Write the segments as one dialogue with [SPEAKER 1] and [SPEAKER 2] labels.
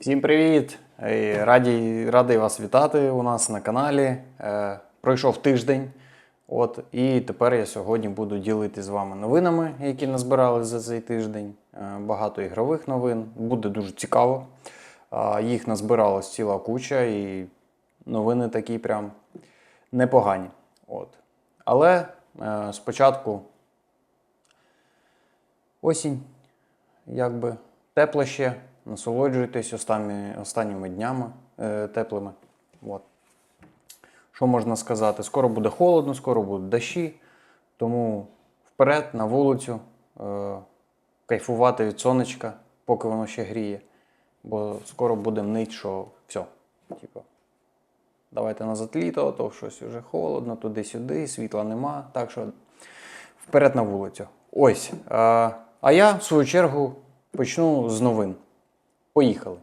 [SPEAKER 1] Всім привіт! Е, Раді, радий вас вітати у нас на каналі. Е, Пройшов тиждень. От, і тепер я сьогодні буду ділитися з вами новинами, які назбирали за цей тиждень. Е, Багато ігрових новин. Буде дуже цікаво. Їх назбиралась ціла куча, і новини такі прям непогані. От. Але спочатку осінь якби тепло ще, насолоджуйтесь останніми, останніми днями е, теплими. От. Що можна сказати? Скоро буде холодно, скоро будуть дощі, тому вперед на вулицю, е, кайфувати від сонечка, поки воно ще гріє. Бо скоро буде нить, що все. Типу, давайте назад літо, то щось вже холодно, туди-сюди, світла нема. Так що вперед на вулицю. Ось. А я, в свою чергу, почну з новин. Поїхали.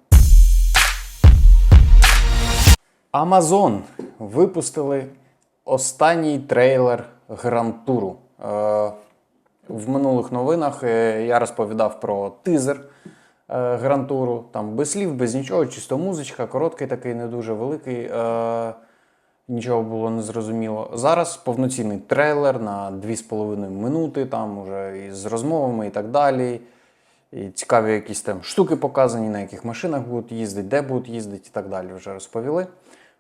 [SPEAKER 1] Amazon випустили останній трейлер Грантуру. Е, в минулих новинах е, я розповідав про тизер е, Грантуру. Там без слів, без нічого, чисто музичка, короткий такий, не дуже великий. Нічого було не зрозуміло. Зараз повноцінний трейлер на 2,5 минути, там уже із розмовами і так далі. І цікаві якісь там штуки показані, на яких машинах будуть їздити, де будуть їздити і так далі. Вже розповіли.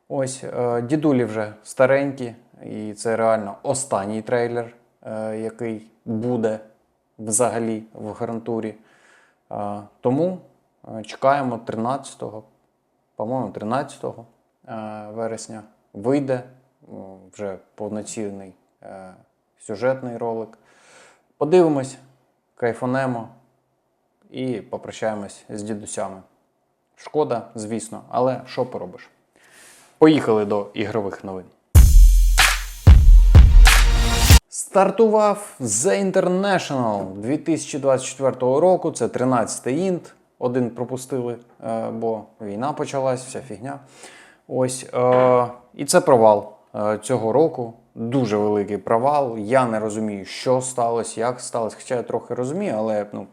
[SPEAKER 1] Ось е, дідулі вже старенькі, і це реально останній трейлер, е, який буде взагалі в гарантурі. Е, тому чекаємо 13-го, по-моєму, 13 е, вересня вийде вже повноцінний сюжетний ролик. Подивимось, кайфанемо і попрощаємось з дідусями. Шкода, звісно, але що поробиш? Поїхали до ігрових новин. Стартував The International 2024 року. Це 13-й інт. Один пропустили, е, бо війна почалась, вся фігня. Ось. е, І це провал е, цього року. Дуже великий провал. Я не розумію, що сталося, як сталося. Хоча я трохи розумію, але ну,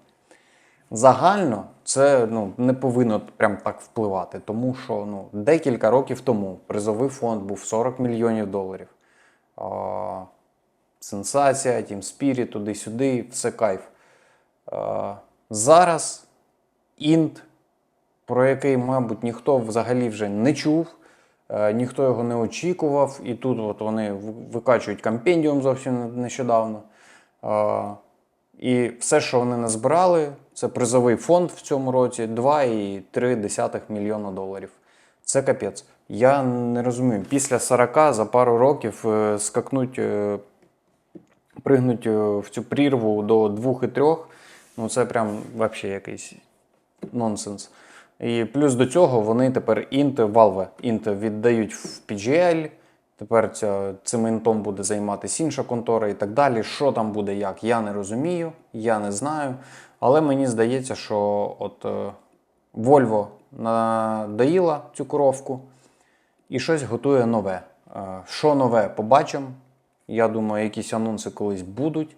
[SPEAKER 1] загально це ну, не повинно прям так впливати, тому що ну, декілька років тому призовий фонд був 40 мільйонів доларів. А, сенсація, Team Spirit, туди-сюди, все кайф. А, зараз інт, про який, мабуть, ніхто взагалі вже не чув, е, ніхто його не очікував, і тут от вони викачують компендіум зовсім нещодавно. І все, що вони назбирали, це призовий фонд в цьому році 2,3 мільйона доларів. Це капець. Я не розумію. Після 40 за пару років е, скакнуть, е, пригнуть е, в цю прірву до 2,3. Ну це прям взагалі якийсь нонсенс. І плюс до цього вони тепер інт Valve інт віддають в PGL. Тепер ця, цим інтом буде займатися інша контора і так далі. Що там буде, як, я не розумію, я не знаю. Але мені здається, що от е, надоїла цю коровку і щось готує нове. Е, Що нове, побачимо. Я думаю, якісь анонси колись будуть.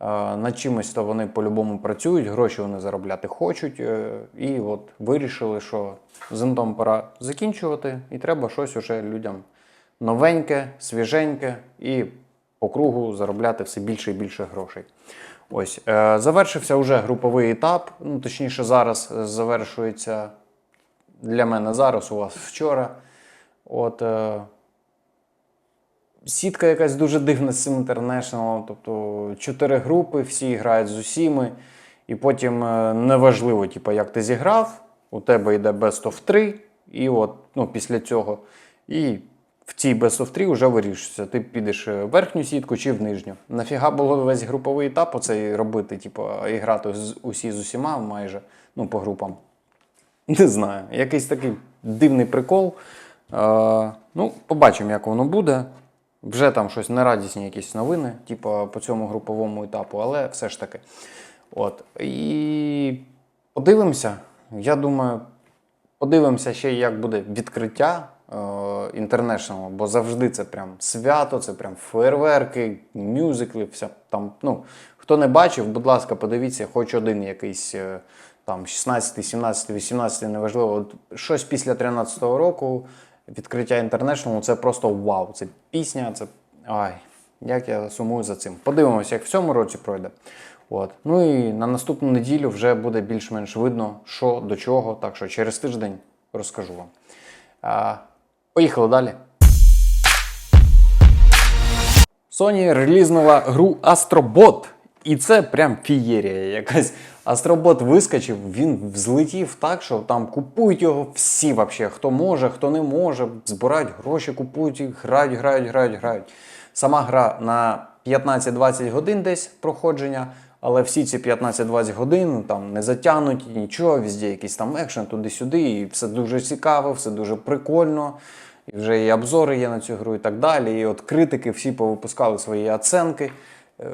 [SPEAKER 1] Е, Над чимось то вони по-любому працюють, гроші вони заробляти хочуть. е, І от вирішили, що з інтом пора закінчувати, і треба щось уже людям новеньке, свіженьке і по кругу заробляти все більше і більше грошей. Ось, е, завершився вже груповий етап. Ну, точніше, зараз завершується для мене зараз, у вас вчора. От, е, сітка якась дуже дивна з цим International. Тобто чотири групи, всі грають з усіми. І потім е, неважливо, типу, як ти зіграв, у тебе йде Best of 3, і от ну, після цього. І в цій Best of 3 вже вирішується, ти підеш в верхню сітку чи в нижню. Нафіга було весь груповий етап оцей робити, типу, і грати з усі з усіма майже, ну, по групам. Не знаю, якийсь такий дивний прикол. Е, ну, побачимо, як воно буде. Вже там щось нерадісні якісь новини, типу, по цьому груповому етапу, але все ж таки. От. І подивимося. Я думаю, подивимося ще, як буде відкриття е, International, бо завжди це прям свято, це прям фейерверки, мюзикли, вся там. Ну, хто не бачив, будь ласка, подивіться, хоч один якийсь е, там 16, 17, 18, неважливо. От щось після 13-го року відкриття International це просто вау. Це пісня, це ай, як я сумую за цим. Подивимося, як в цьому році пройде. От. Ну і на наступну неділю вже буде більш-менш видно, що до чого. Так що через тиждень розкажу вам. Поїхали далі. Sony релізнула гру Astrobot. І це прям фієрія якась. Астробот вискочив, він взлетів так, що там купують його всі вообще. Хто може, хто не може, збирають гроші, купують грають, грають, грають, грають. Сама гра на 15-20 годин десь проходження, але всі ці 15-20 годин там не затягнуті, нічого, везде якийсь там екшен туди-сюди, і все дуже цікаво, все дуже прикольно. І вже і обзори є на цю гру і так далі. І от критики всі повипускали свої оценки. Е,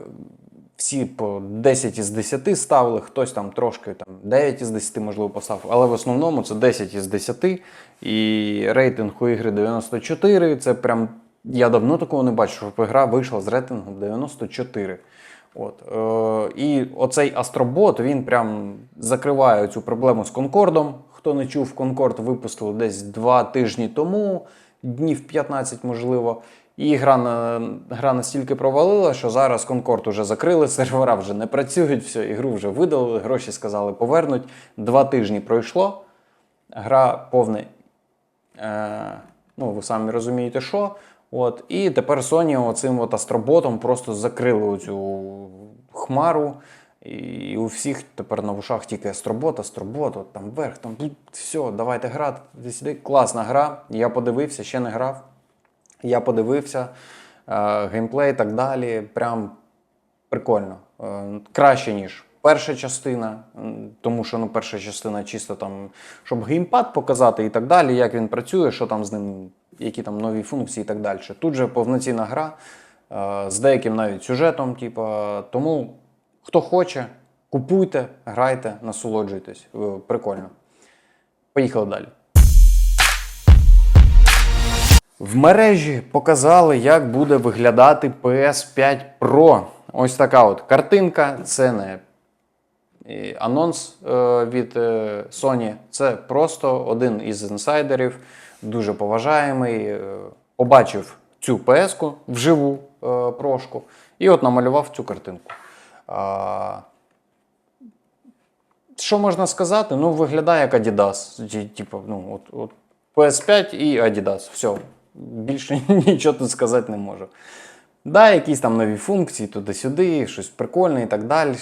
[SPEAKER 1] Всі по 10 із 10 ставили, хтось там трошки там 9 із 10, можливо, поставив. Але в основному це 10 із 10. І рейтинг у ігри 94. Це прям. Я давно такого не бачив, щоб гра вийшла з рейтингом 94. От, е, і оцей Астробот він прям закриває цю проблему з Конкордом. Хто не чув, Конкорд випустили десь два тижні тому, днів 15, можливо. І гра, гра настільки провалила, що зараз Конкорд уже закрили, сервера вже не працюють, все, ігру вже видалили, гроші сказали повернуть. Два тижні пройшло. Гра повний. Е, ну, ви самі розумієте, що. От, і тепер Sony оцим от астроботом просто закрили цю хмару. І у всіх тепер на вушах тільки астробот, от там вверх, там все, давайте грати. Сюди. Класна гра. Я подивився, ще не грав. Я подивився е, геймплей і так далі. Прям прикольно. Е, краще, ніж перша частина, тому що ну, перша частина чисто там, щоб геймпад показати і так далі, як він працює, що там з ним, які там нові функції і так далі. Тут же повноцінна гра е, з деяким навіть сюжетом. Типу, тому хто хоче, купуйте, грайте, насолоджуйтесь. Е, Прикольно. Поїхали далі. В мережі показали, як буде виглядати PS5 Pro. Ось така от картинка. Це не е, анонс е, від Sony. Це просто один із інсайдерів, дуже поважаємий. Побачив цю PS-ку вживу прошку і от намалював цю картинку. Що можна сказати? Ну, виглядає як Adidas. Типу, ну, от, от PS5 і Adidas. Все. Більше нічого тут сказати не можу. Да, якісь там нові функції туди-сюди, щось прикольне і так далі.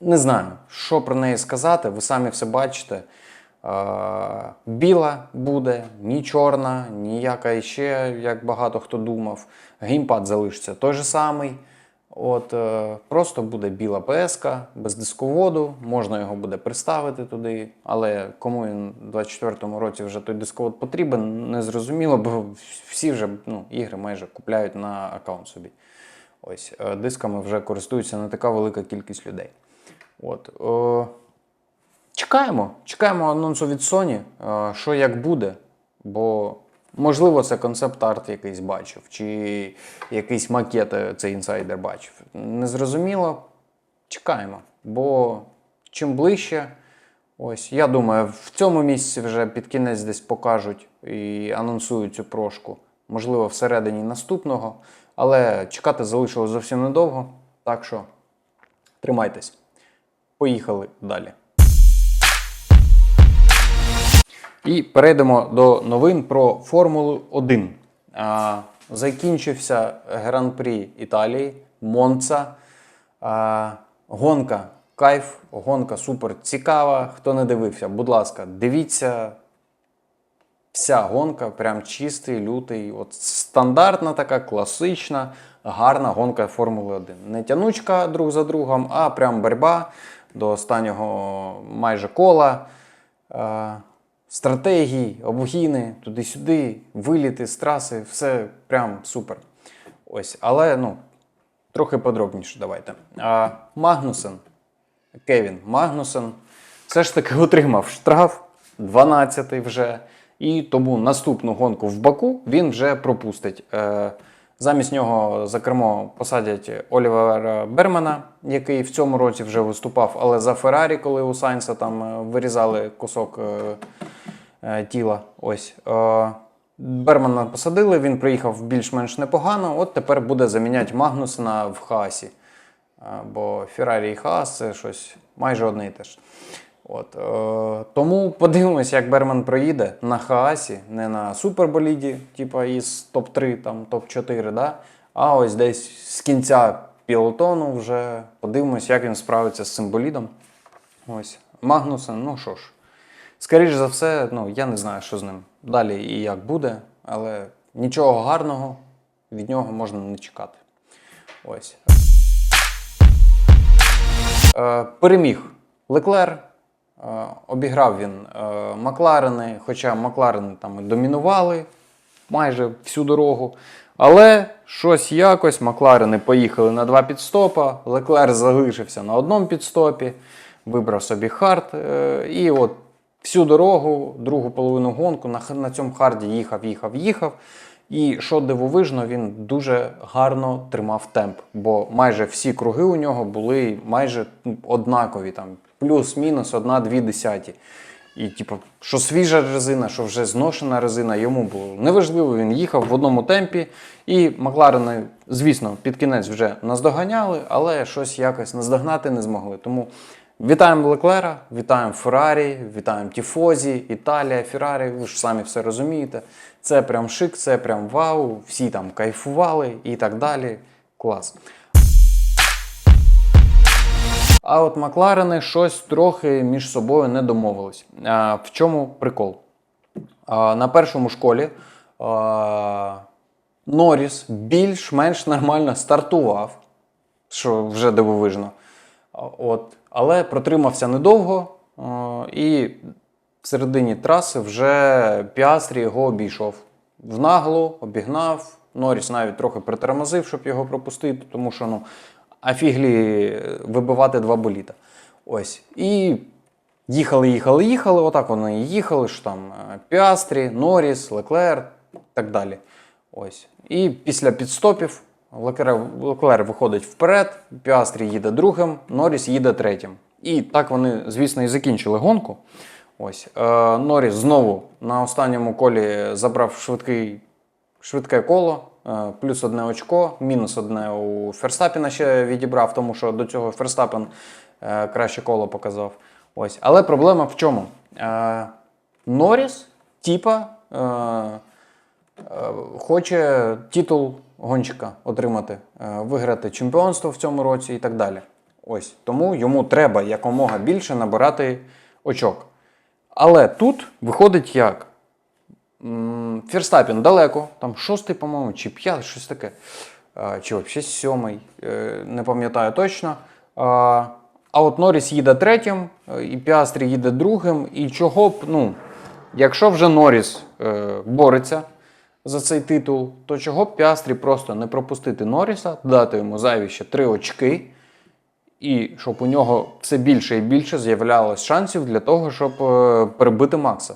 [SPEAKER 1] Не знаю, що про неї сказати, ви самі все бачите. Біла буде, ні чорна, ніяка іще, як багато хто думав. Геймпад залишиться той же самий. От, е, просто буде біла ps без дисководу, можна його буде приставити туди, але кому він у 24-му році вже той дисковод потрібен, не зрозуміло, бо всі вже ну, ігри майже купляють на аккаунт собі. Ось, е, дисками вже користується не така велика кількість людей. От, е, чекаємо, чекаємо анонсу від Sony, е, що як буде, бо можливо це концепт-арт якийсь бачив, чи якийсь макет е, цей інсайдер бачив. Незрозуміло. Чекаємо. Бо чим ближче, ось я думаю, в цьому місці вже під кінець десь покажуть і анонсують цю прошку. Можливо, всередині наступного. Але чекати залишилось зовсім недовго. Так що тримайтесь. Поїхали далі. І перейдемо до новин про Формулу 1. А, закінчився Гран-прі Італії, Монца. Гонка кайф, гонка супер цікава. Хто не дивився, будь ласка, дивіться. Вся гонка, прям чистий, лютий. От стандартна така, класична, гарна гонка Формули 1. Не тянучка друг за другом, а прям боротьба до останнього майже кола. Стратегії, обгіни, туди-сюди, виліти з траси, все прям супер. Ось, але ну, трохи подробніше давайте. А, Магнусен, Кевін Магнусен, все ж таки отримав штраф 12-й вже. І тому наступну гонку в Баку він вже пропустить. Е, Замість нього за кермо посадять Олівера Бермана, який в цьому році вже виступав, але за Феррарі, коли у Сайнса там е, вирізали кусок е, тіла. Ось. Е, Бермана посадили, він приїхав більш-менш непогано. От тепер буде заміняти Магнусена в Хаасі. Е, Бо Феррарі і Хаас це щось майже одне і те ж. От, е, тому подивимось, як Берман проїде на Хаасі, не на суперболіді, типа із топ-3, там, топ-4, да? а ось десь з кінця пілотону вже подивимось, як він справиться з цим болідом. Ось. Магнусен, ну що ж. Скоріше за все, ну, я не знаю, що з ним далі і як буде, але нічого гарного від нього можна не чекати. Ось. Е, переміг Леклер. Е, обіграв він е, Макларени, хоча Макларени там домінували майже всю дорогу. Але щось якось Макларени поїхали на два підстопа. Леклер залишився на одному підстопі, вибрав собі хард. е, і от всю дорогу, другу половину гонку на, на цьому харді їхав, їхав, їхав. І що дивовижно, він дуже гарно тримав темп, бо майже всі круги у нього були майже ну, однакові, там плюс-мінус одна-дві десяті. І, типу, що свіжа резина, що вже зношена резина, йому було неважливо, він їхав в одному темпі. І Макларени, звісно, під кінець вже наздоганяли, але щось якось наздогнати не змогли. Тому вітаємо Леклера, вітаємо Феррарі, вітаємо Тіфозі, Італія, Феррарі. Ви ж самі все розумієте. Це прям шик, це прям вау, всі там кайфували і так далі. Клас. А от Макларени щось трохи між собою не домовились. А, в чому прикол? А, на першому школі а, Норріс більш-менш нормально стартував, що вже дивовижно. От, але протримався недовго, і в середині траси вже Піастрі його обійшов. В наглу обігнав. Норріс навіть трохи притормозив, щоб його пропустити, тому що ну, афіглі вибивати два боліта. Ось. І їхали, їхали, їхали. Отак вони їхали, що там е, Піастрі, Норріс, Леклер так далі. Ось. І після підстопів Леклер, виходить вперед, Піастрі їде другим, Норріс їде третім. І так вони, звісно, і закінчили гонку. Ось. Е, Норріс знову на останньому колі забрав швидкий, швидке коло, е, плюс одне очко, мінус одне у Ферстапіна ще відібрав, тому що до цього Ферстапен е, краще коло показав. Ось. Але проблема в чому? Е, Норріс, типа, е, хоче титул гонщика отримати, е, виграти чемпіонство в цьому році і так далі. Ось тому йому треба якомога більше набирати очок. Але тут виходить як? М, Ферстапін далеко, там шостий, по-моєму, чи п'ятий, щось таке. Чи взагалі сьомий, е, не пам'ятаю точно. А от Норріс їде третім, е, і Піастрі їде другим. І чого б, ну, якщо вже Норріс е, бореться за цей титул, то чого б Піастрі просто не пропустити Норріса, дати йому зайві ще три очки, і щоб у нього все більше і більше з'являлось шансів для того, щоб е, перебити Макса.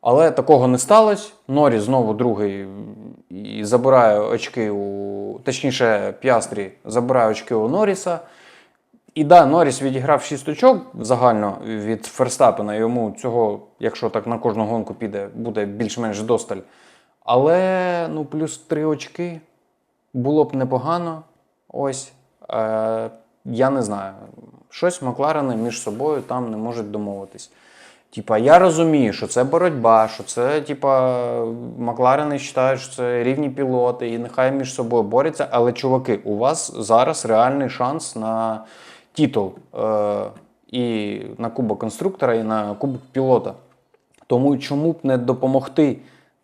[SPEAKER 1] Але такого не сталося. Норріс знову другий і забирає очки у. Точніше, Піастрі забирає очки у Норріса. І да, Норріс відіграв 6 очок загально від Ферстапена. Йому цього, якщо так на кожну гонку піде, буде більш-менш досталь. Але ну, плюс 3 очки було б непогано. Ось. Е, я не знаю. Щось Макларени між собою там не можуть домовитись. Типа, я розумію, що це боротьба, що це, типа, Макларени вважають, що це рівні пілоти, і нехай між собою борються. Але, чуваки, у вас зараз реальний шанс на титул е- і на Кубок конструктора, і на Кубок пілота. Тому чому б не допомогти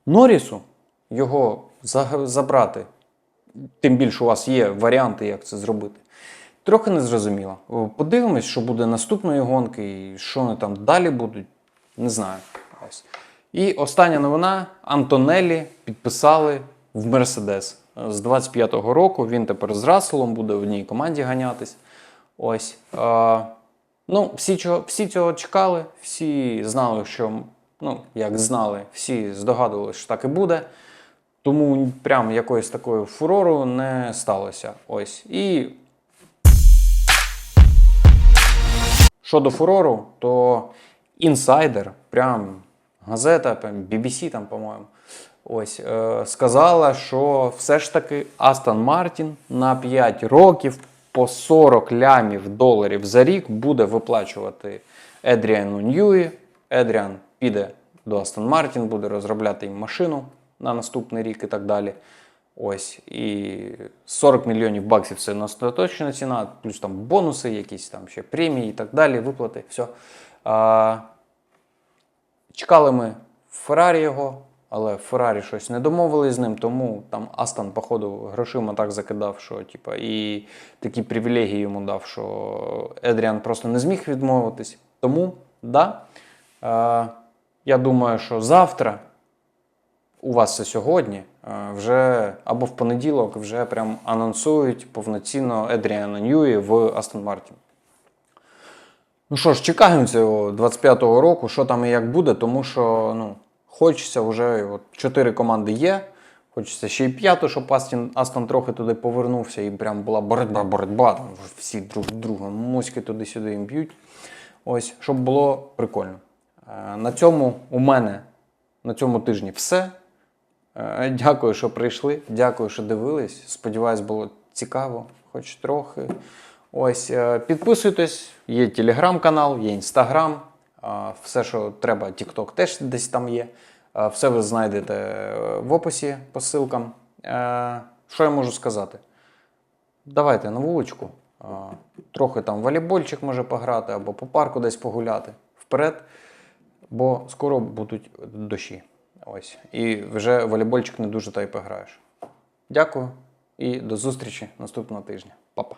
[SPEAKER 1] Норрісу його забрати? Тим більше у вас є варіанти, як це зробити. Трохи незрозуміло. Подивимось, що буде наступної гонки і що вони там далі будуть. Не знаю. Ось. І остання новина: Антонелі підписали в Мерседес. З 25-го року він тепер з Расселом буде в одній команді ганятись. Ось. Е, ну, всі, чого, всі цього чекали, всі знали, що, ну, як знали, всі здогадувалися, що так і буде. Тому прям якоїсь такої фурору не сталося. Ось. І щодо фурору, то інсайдер, прям газета, прям BBC там, по-моєму, ось, е, сказала, що все ж таки Астон Мартін на 5 років по 40 лямів доларів за рік буде виплачувати Едріану Ньюї. Едріан піде до Астон Мартін, буде розробляти їм машину на наступний рік і так далі. Ось, і 40 мільйонів баксів це остаточна ціна, плюс там бонуси, якісь там ще премії і так далі, виплати. Все. А, чекали ми Феррарі його, але Феррарі щось не домовились з ним, тому там Астон, походу, грошима так закидав, що типа, і такі привілегії йому дав, що Едріан просто не зміг відмовитись. Тому, да, е, я думаю, що завтра у вас це сьогодні, е, вже або в понеділок вже прям анонсують повноцінно Едріана Ньюї в Астон Мартін. Ну що ж, чекаємо цього 25-го року, що там і як буде, тому що ну, хочеться вже от, 4 команди є. Хочеться ще й п'яту, щоб Астон, Астон трохи туди повернувся і прям була боротьба, боротьба. Там всі друг друга моськи туди-сюди їм б'ють. Ось, щоб було прикольно. Е, На цьому у мене на цьому тижні все. Е, Дякую, що прийшли. Дякую, що дивились. Сподіваюсь, було цікаво, хоч трохи. Ось, е, підписуйтесь, є телеграм-канал, є інстаграм. Е, Все, що треба, TikTok теж десь там є. Все ви знайдете в описі по ссылкам. Що я можу сказати? Давайте на вуличку. Трохи там волейбольчик може пограти або по парку десь погуляти. Вперед, бо скоро будуть дощі. Ось. І вже волейбольчик не дуже та й пограєш. Дякую і до зустрічі наступного тижня. Па-па.